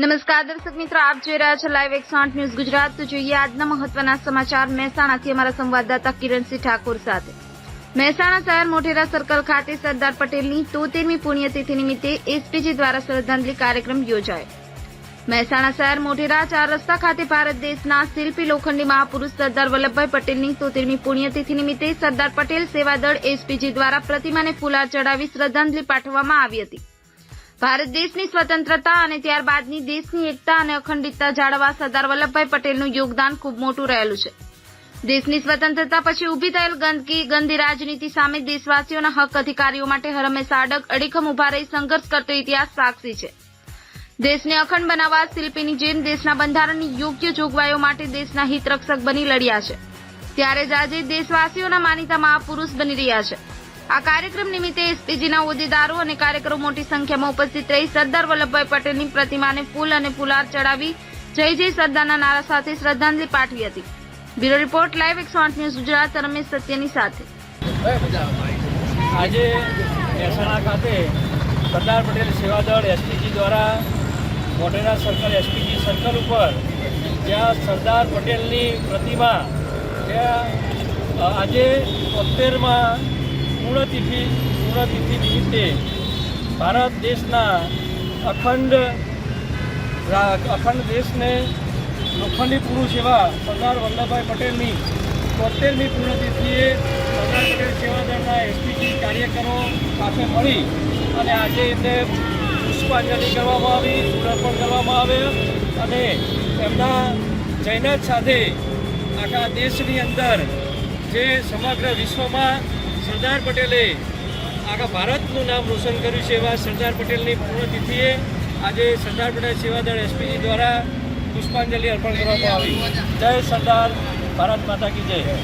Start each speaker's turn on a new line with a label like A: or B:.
A: નમસ્કાર દર્શક મિત્રો, આપ જોઈ રહ્યા છો લાઈવ એકસો આઠ ન્યૂઝ ગુજરાત. તો જોઈએ આજના મહત્વના સમાચાર. મહેસાણાથી અમારા સંવાદદાતા કિરણસિંહ ઠાકોર સાથે. મહેસાણા શહેર મોટેરા સર્કલ ખાતે સરદાર પટેલની તોતેરમી પુણ્યતિથિ નિમિત્તે એસપીજી દ્વારા શ્રદ્ધાંજલિ કાર્યક્રમ યોજાયો. મહેસાણા શહેર મોટેરા ચાર રસ્તા ખાતે ભારત દેશના શિલ્પી લોખંડી મહાપુરુષ સરદાર વલ્લભભાઈ પટેલની તોતેરમી પુણ્યતિથિ નિમિત્તે સરદાર પટેલ સેવાદળ એસપીજી દ્વારા પ્રતિમાને ફુલાર ચડાવી શ્રદ્ધાંજલિ પાઠવવામાં આવી હતી. ભારત દેશની સ્વતંત્રતા અને ત્યારબાદની દેશની એકતા અને અખંડિતતા જાળવવા સરદાર વલ્લભભાઈ પટેલનું યોગદાન ખૂબ મોટું રહેલું છે. દેશની સ્વતંત્રતા પછી ઊભી થયેલ ગંદકી, ગંદી રાજનીતિ સામે દેશવાસીઓના હક અધિકારીઓ માટે હરમેશા અડગ અડીખમ ઊભા રહી સંઘર્ષ કરતો ઇતિહાસ સાક્ષી છે. દેશને અખંડ બનાવવા શિલ્પીની જેમ દેશના બંધારણની યોગ્ય જોગવાઈઓ માટે દેશના હિતરક્ષક બની લડ્યા છે. ત્યારે જ આજે દેશવાસીઓના માનીતા મહાપુરુષ બની રહ્યા છે. આ કાર્યક્રમ નિમિત્તે એસપીજીના હોદ્દેદારો અને કાર્યકરો મોટી સંખ્યામાં ઉપસ્થિત રહી સરદાર વલ્લભભાઈ પટેલની પ્રતિમાને ફૂલ અને ફુલાર ચડાવી જય જય સરદારના નારા સાથે શ્રદ્ધાંજલિ પાઠવી હતી. બ્યુરો રિપોર્ટ લાઈવ એકસો આઠ ન્યૂઝ ગુજરાત, રમેશ સત્યની સાથે.
B: આજે મહેસાણા ખાતે સરદાર પટેલ સેવાદળ એસપીજી દ્વારા મોટેરા સર્કલ, એસપીજી સર્કલ ઉપર જ્યાં સરદાર પટેલની પ્રતિમા, ત્યાં આજે તોતેરમાં પૂર્ણતિથિ પૂર્ણતિથિ નિમિત્તે ભારત દેશના અખંડ અખંડ દેશને લોખંડી પુરુષ એવા સરદાર વલ્લભભાઈ પટેલની તોતેરમી પૂર્ણતિથિએ સરદાર પટેલ સેવાદળના એસપીજી કાર્યકરો સાથે મળી અને આજે એમને પુષ્પાંજલિ કરવામાં આવી સમર્પણ કરવામાં આવે અને એમના જૈનત સાથે આખા દેશની અંદર જે સમગ્ર વિશ્વમાં સરદાર પટેલે આખા ભારતનું નામ રોશન કર્યું છે એવા સરદાર પટેલની પૂર્ણતિથિએ આજે સરદાર પટેલ સેવાદળ એસપીજી દ્વારા પુષ્પાંજલિ અર્પણ કરવામાં આવી. જય સરદાર ભારત માતા કી જય.